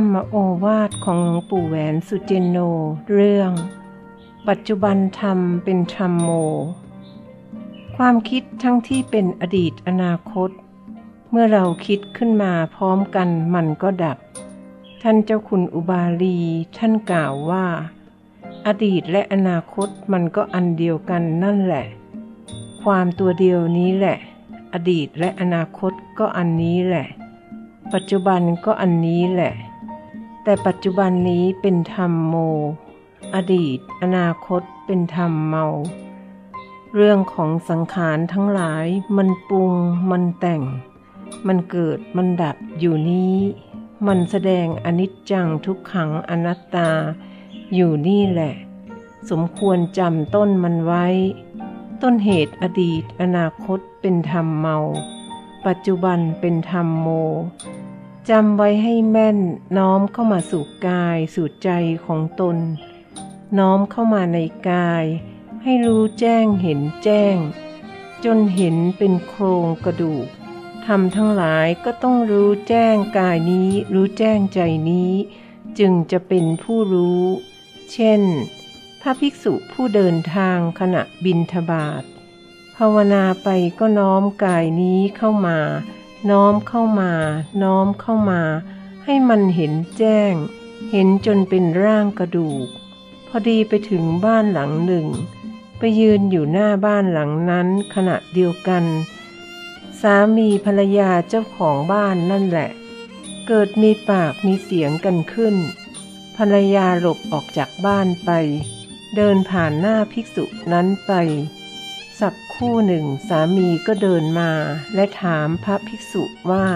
รรมโอวาทของหลวงปู่แหวนสุเจโน เรื่อง ปัจจุบันธรรมเป็นธรรมโม ความคิดทั้งที่เป็นอดีตอนาคต เมื่อเราคิดขึ้นมาพร้อมกันมันก็ดับ ท่านเจ้าคุณอุบาลี ท่านกล่าวว่า อดีตและอนาคตมันก็อันเดียวกันนั่นแหละ ความตัวเดียวนี้แหละ อดีตและอนาคตก็อันนี้แหละปัจจุบันก็อันนี้แหละ แต่ปัจจุบันนี้เป็นธรรมโม อดีต อนาคตเป็นธรรมเมา เรื่องของสังขารทั้งหลายมันปรุง มันแต่ง มันเกิดมันดับอยู่นี้ มันแสดงอนิจจังทุกขังอนัตตา อยู่นี่แหละ สมควรจำต้นมันไว้ ต้นเหตุอดีต อนาคตเป็นธรรมเมา ปัจจุบันเป็นธรรมโม จำไว้ให้แม่นน้อมเข้ามาสู่กายสู่ใจของตน น้อมเข้ามาในกาย ให้รู้แจ้งเห็นแจ้ง จนเห็นเป็นโครงกระดูกทำทั้งหลายก็ต้องรู้แจ้งกายนี้ รู้แจ้งใจนี้ จึงจะเป็นผู้รู้ เช่น พระภิกษุผู้เดินทางขณะบินทบาทภาวนาไปก็น้อมกายนี้เข้ามา น้อมเข้ามา น้อมเข้ามา ให้มันเห็นแจ้ง เห็นจนเป็นร่างกระดูก พอดีไปถึงบ้านหลังหนึ่ง ไปยืนอยู่หน้าบ้านหลังนั้นขณะเดียวกัน สามีภรรยาเจ้าของบ้านนั่นแหละ เกิดมีปากมีเสียงกันขึ้น ภรรยาหลบออกจากบ้านไป เดินผ่านหน้าภิกษุนั้นไป รู่หนึ่งสามีก็เดินมาและถามพระภิกษุว่า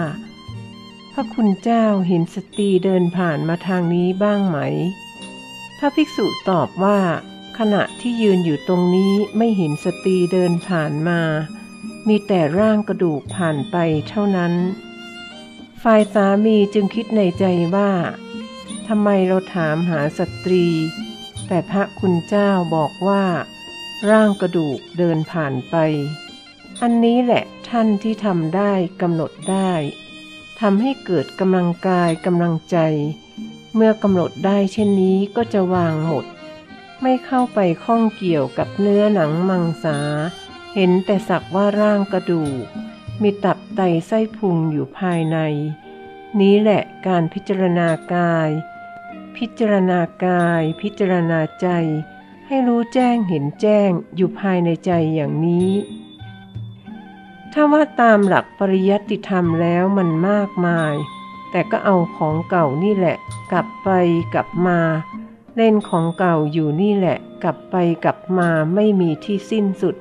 พระคุณเจ้าเห็นสตรีเดินผ่านมาทางนี้บ้างไหม พระภิกษุตอบว่า ขณะที่ยืนอยู่ตรงนี้ไม่เห็นสตรีเดินผ่านมา มีแต่ร่างกระดูกผ่านไปเท่านั้น ฝ่ายสามีจึงคิดในใจว่าทำไมเราถามหาสตรี แต่พระคุณเจ้าบอกว่า ร่างกระดูกเดินผ่านไป อันนี้แหละท่านที่ทำได้กำหนดได้ทำให้เกิดกำลังกายกำลังใจ เมื่อกำหนดได้เช่นนี้ก็จะวางหมด ไม่เข้าไปข้องเกี่ยวกับเนื้อหนังมังสา เห็นแต่สักว่าร่างกระดูก มีตับไตไส้พุงอยู่ภายใน นี้แหละการพิจารณากาย พิจารณากาย พิจารณาใจ ให้รู้แจ้งเห็นแจ้งอยู่ภายในใจอย่างนี้ ถ้าว่าตามหลักปริยัติธรรมแล้วมันมากมาย แต่ก็เอาของเก่านี่แหละ กลับไปกลับมา เล่นของเก่าอยู่นี่แหละ กลับไปกลับมาไม่มีที่สิ้นสุด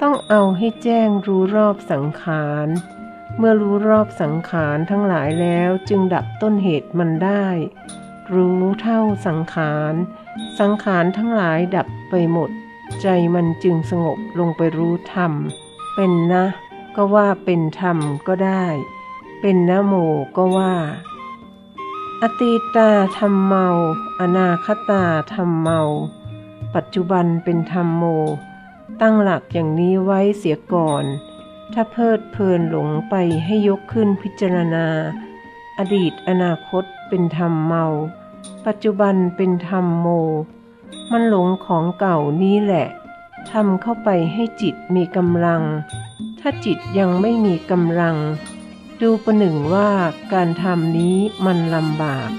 ต้องเอาให้แจ้งรู้รอบสังขารเมื่อรู้รอบสังขารทั้งหลายแล้วจึงดับต้นเหตุมันได้ รู้เท่าสังขาร สังขารทั้งหลายดับไปหมด ใจมันจึงสงบลงไปรู้ธรรม เป็นนะ ก็ว่าเป็นธรรมก็ได้ เป็นนะโมก็ว่า อตีตาธรรมเมา อนาคตาธรรมเมา ปัจจุบันเป็นธรรมโม ตั้งหลักอย่างนี้ไว้เสียก่อน ถ้าเพิดเพลินหลงไปให้ยกขึ้นพิจารณา อดีตอนาคตเป็นธรรมเมา ปัจจุบันเป็นธรรมโม มันหลงของเก่านี้แหละทำเข้าไปให้จิตมีกำลัง ถ้าจิตยังไม่มีกำลัง ดูประหนึ่งว่าการทำนี้มันลำบาก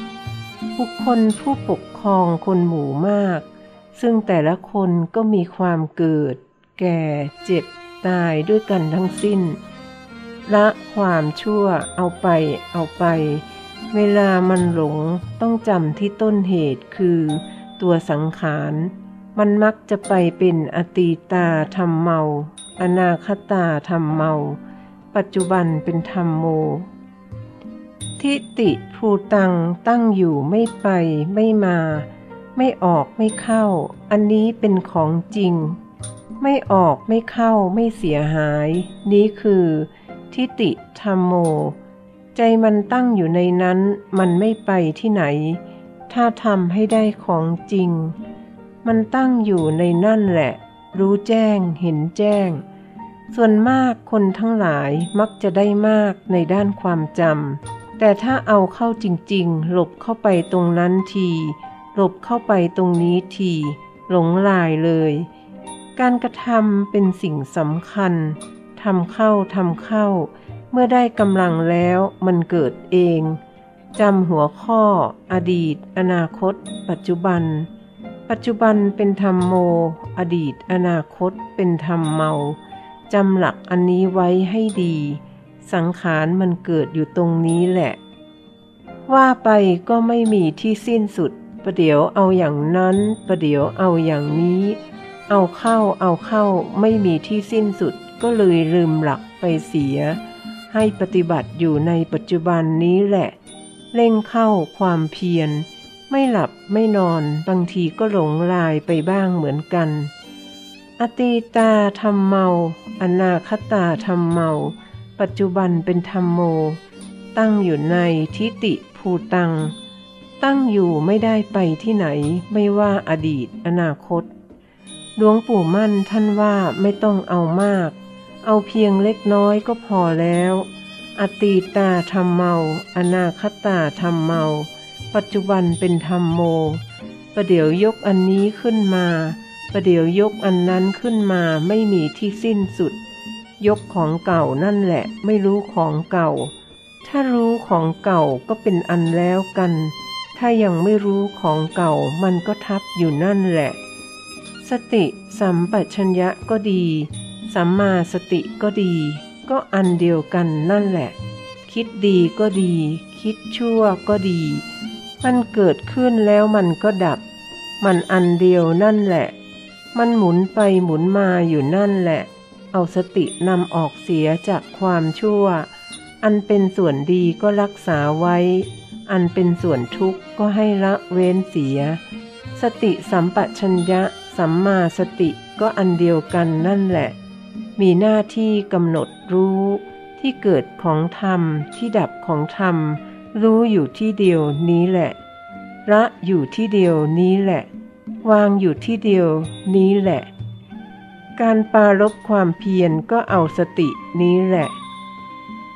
บุคคลผู้ปกครองคนหมู่มาก ซึ่งแต่ละคนก็มีความเกิด แก่เจ็บตายด้วยกันทั้งสิ้น ละความชั่วเอาไปเอาไป เวลามันหลงต้องจำที่ต้นเหตุคือ ตัวสังขาร มันมักจะไปเป็นอตีตาธรรมเมา อนาคตาธรรมเมา ปัจจุบันเป็นธรรมโม ทิติภูตังตั้งอยู่ไม่ไปไม่มา ไม่ออกไม่เข้า อันนี้เป็นของจริง ไม่ออกไม่เข้าไม่เสียหาย นี้คือ ทิติธรรมโม ใจมันตั้งอยู่ในนั้นมันไม่ไปที่ไหน ถ้าทำให้ได้ของจริง มันตั้งอยู่ในนั่นแหละ รู้แจ้งเห็นแจ้ง ส่วนมากคนทั้งหลายมักจะได้มากในด้านความจำแต่ถ้าเอาเข้าจริงๆ หลบเข้าไปตรงนั้นที หลบเข้าไปตรงนี้ที หลงลายเลย การกระทำเป็นสิ่งสำคัญทำเข้าทำเข้า เมื่อได้กำลังแล้วมันเกิดเองจำหัวข้อ อดีต อนาคต ปัจจุบัน ปัจจุบันเป็นธรรมโม อดีต อนาคตเป็นธรรมเมาจำหลักอันนี้ไว้ให้ดี สังขารมันเกิดอยู่ตรงนี้แหละ ว่าไปก็ไม่มีที่สิ้นสุด ประเดี๋ยวเอาอย่างนั้น ประเดี๋ยวเอาอย่างนี้ เอาเข้าเอาเข้าไม่มีที่สิ้นสุดก็เลยลืมหลักไปเสีย ให้ปฏิบัติอยู่ในปัจจุบันนี้แหละ เร่งเข้าความเพียร ไม่หลับไม่นอนบางทีก็หลงลายไปบ้างเหมือนกัน อตีตาธรรมเมา อนาคตาธรรมเมา ปัจจุบันเป็นธรรมโม ตั้งอยู่ในทิติภูตัง ตั้งอยู่ไม่ได้ไปที่ไหนไม่ว่าอดีตอนาคตหลวงปู่มั่นท่านว่าไม่ต้องเอามาก เอาเพียงเล็กน้อยก็พอแล้ว อตีตาธรรมเมา อนาคตาธรรมเมา ปัจจุบันเป็นธรรมโม ประเดี๋ยวยกอันนี้ขึ้นมา ประเดี๋ยวยกอันนั้นขึ้นมาไม่มีที่สิ้นสุด ยกของเก่านั่นแหละ ไม่รู้ของเก่า ถ้ารู้ของเก่าก็เป็นอันแล้วกัน ถ้ายังไม่รู้ของเก่ามันก็ทับอยู่นั่นแหละ สติสัมปชัญญะก็ดี สัมมาสติก็ดี ก็อันเดียวกันนั่นแหละ คิดดีก็ดี คิดชั่วก็ดี มันเกิดขึ้นแล้วมันก็ดับ มันอันเดียวนั่นแหละ มันหมุนไปหมุนมาอยู่นั่นแหละ เอาสตินำออกเสียจากความชั่ว อันเป็นส่วนดีก็รักษาไว้ อันเป็นส่วนทุกข์ก็ให้ละเว้นเสีย สติสัมปชัญญะสัมมาสติก็อันเดียวกันนั่นแหละ มีหน้าที่กำหนดรู้ที่เกิดของธรรมที่ดับของธรรม รู้อยู่ที่เดียวนี้แหละ ละอยู่ที่เดียวนี้แหละ วางอยู่ที่เดียวนี้แหละ การปารบความเพียรก็เอาสตินี้แหละ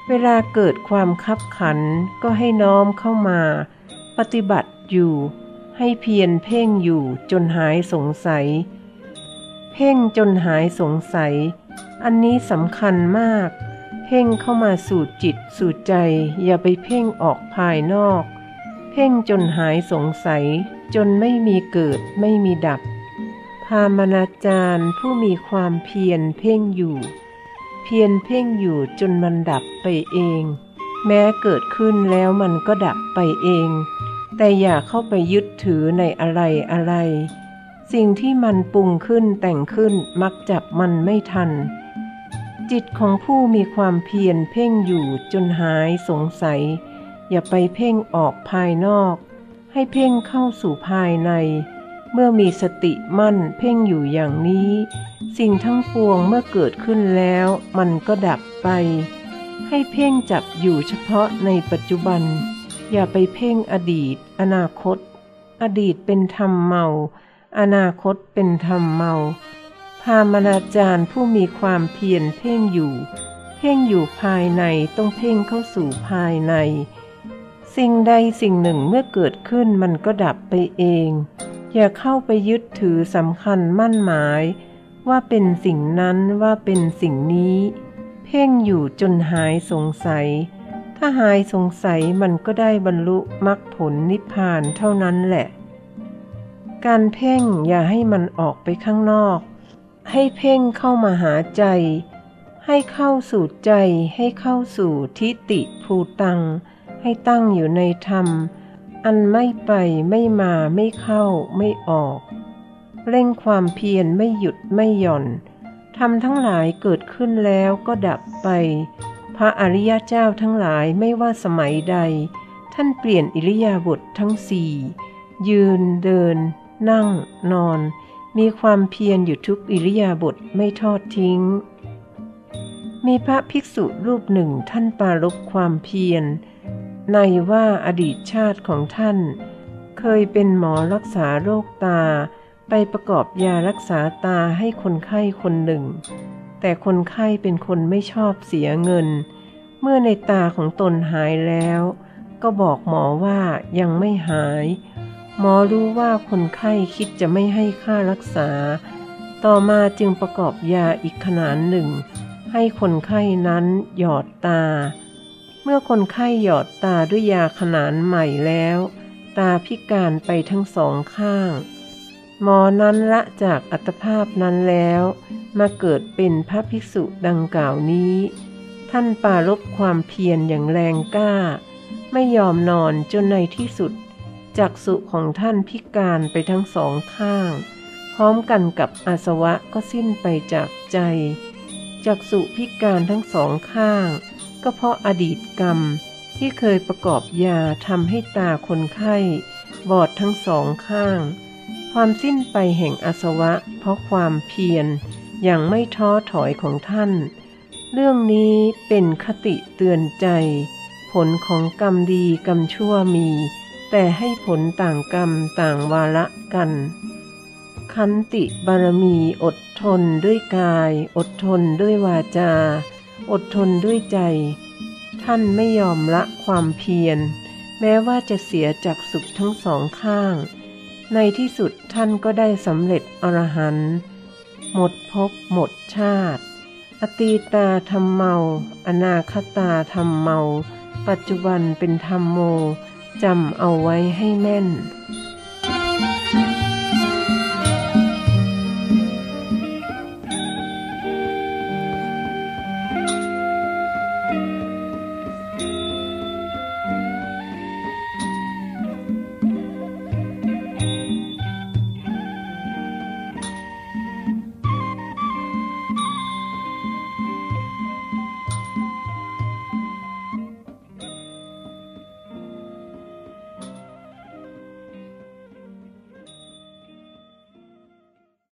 เวลาเกิดความคับขันก็ให้น้อมเข้ามา ปฏิบัติอยู่ ให้เพียรเพ่งอยู่จนหายสงสัย เพ่งจนหายสงสัย อันนี้สำคัญมาก เพ่งเข้ามาสู่จิตสู่ใจ อย่าไปเพ่งออกภายนอก เพ่งจนหายสงสัย จนไม่มีเกิดไม่มีดับ พามนาจารย์ผู้มีความเพียรเพ่งอยู่ เพียรเพ่งอยู่จนมันดับไปเอง แม้เกิดขึ้นแล้วมันก็ดับไปเอง แต่อย่าเข้าไปยึดถือในอะไรอะไร สิ่งที่มันปรุงขึ้นแต่งขึ้นมักจับมันไม่ทัน จิตของผู้มีความเพียรเพ่งอยู่จนหายสงสัย อย่าไปเพ่งออกภายนอก ให้เพ่งเข้าสู่ภายใน เมื่อมีสติมั่นเพ่งอยู่อย่างนี้ สิ่งทั้งปวงเมื่อเกิดขึ้นแล้ว มันก็ดับไป ให้เพ่งจับอยู่เฉพาะในปัจจุบัน อย่าไปเพ่งอดีต อนาคต อดีตเป็นธรรมเมา อนาคตเป็นธรรมเมา พามนาจารย์ผู้มีความเพียรเพ่งอยู่ เพ่งอยู่ภายในต้องเพ่งเข้าสู่ภายใน สิ่งใดสิ่งหนึ่งเมื่อเกิดขึ้นมันก็ดับไปเอง อย่าเข้าไปยึดถือสำคัญมั่นหมาย ว่าเป็นสิ่งนั้นว่าเป็นสิ่งนี้ เพ่งอยู่จนหายสงสัย ถ้าหายสงสัยมันก็ได้บรรลุมรรคผลนิพพานเท่านั้นแหละ การเพ่งอย่าให้มันออกไปข้างนอก ให้เพ่งเข้ามาหาใจ ให้เข้าสู่ใจ ให้เข้าสู่ทิฏฐิภูตัง ให้ตั้งอยู่ในธรรม อันไม่ไปไม่มาไม่เข้าไม่ออก เร่งความเพียรไม่หยุดไม่หย่อนทำทั้งหลายเกิดขึ้นแล้วก็ดับไป พระอริยเจ้าทั้งหลายไม่ว่าสมัยใด ท่านเปลี่ยนอิริยาบถททั้งสี่ยืนเดิน นั่ง นอน มีความเพียรอยู่ทุกอิริยาบถไม่ทอดทิ้ง มีพระภิกษุรูปหนึ่งท่านปารบความเพียร ในว่าอดีตชาติของท่าน เคยเป็นหมอรักษาโรคตา ไปประกอบยารักษาตาให้คนไข้คนหนึ่ง แต่คนไข้เป็นคนไม่ชอบเสียเงิน เมื่อในตาของตนหายแล้ว ก็บอกหมอว่ายังไม่หาย หมอรู้ว่าคนไข้คิดจะไม่ให้ค่ารักษา ต่อมาจึงประกอบยาอีกขนาดหนึ่ง ให้คนไข้นั้นหยอดตา เมื่อคนไข้หยอดตาด้วยยาขนาดใหม่แล้ว ตาพิการไปทั้งสองข้าง หมอนั้นละจากอัตภาพนั้นแล้ว มาเกิดเป็นพระภิกษุดังกล่าวนี้ ท่านปรารบความเพียรอย่างแรงกล้า ไม่ยอมนอนจนในที่สุด จักษุของท่านพิการไปทั้งสองข้าง พร้อมกันกับอาสวะก็สิ้นไปจากใจ จักษุพิการทั้งสองข้าง ก็เพราะอดีตกรรมที่เคยประกอบยาทำให้ตาคนไข้ บอดทั้งสองข้าง ความสิ้นไปแห่งอาสวะ เพราะความเพียรอย่างไม่ท้อถอยของท่าน เรื่องนี้เป็นคติเตือนใจ ผลของกรรมดีกรรมชั่วมี แต่ให้ผลต่างกรรมต่างวาระกันขันติบารมีอดทนด้วยกาย อดทนด้วยวาจา อดทนด้วยใจ ท่านไม่ยอมละความเพียร แม้ว่าจะเสียจากสุขทั้งสองข้าง ในที่สุดท่านก็ได้สำเร็จอรหันต์หมดภพหมดชาติ อตีตาธรรมเมา อนาคตาธรรมเมา ปัจจุบันเป็นธรรมโม จำเอาไว้ให้แม่น